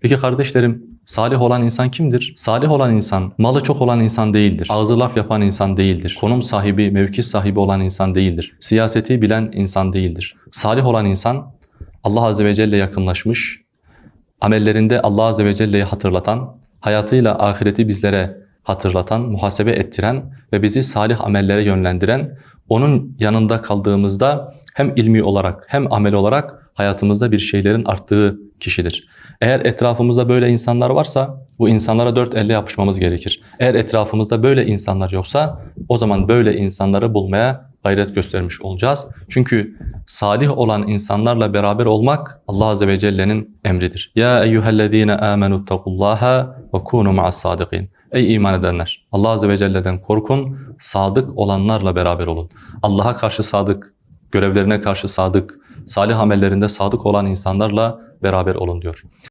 Peki kardeşlerim salih olan insan kimdir? Salih olan insan malı çok olan insan değildir. Ağzı laf yapan insan değildir. Konum sahibi, mevki sahibi olan insan değildir. Siyaseti bilen insan değildir. Salih olan insan Allah Azze ve Celle yakınlaşmış, amellerinde Allah Azze ve Celle'yi hatırlatan, hayatıyla ahireti bizlere hatırlatan, muhasebe ettiren ve bizi salih amellere yönlendiren, onun yanında kaldığımızda hem ilmi olarak hem amel olarak hayatımızda bir şeylerin arttığı kişidir. Eğer etrafımızda böyle insanlar varsa bu insanlara dört elle yapışmamız gerekir. Eğer etrafımızda böyle insanlar yoksa o zaman böyle insanları bulmaya gayret göstermiş olacağız. Çünkü salih olan insanlarla beraber olmak Allah Azze ve Celle'nin emridir. Ya eyyühellezine amenu takullaha ve kunu ma'as sadikin. Ey iman edenler! Allah Azze ve Celle'den korkun, sadık olanlarla beraber olun. Allah'a karşı sadık, görevlerine karşı sadık, salih amellerinde sadık olan insanlarla beraber olun diyor.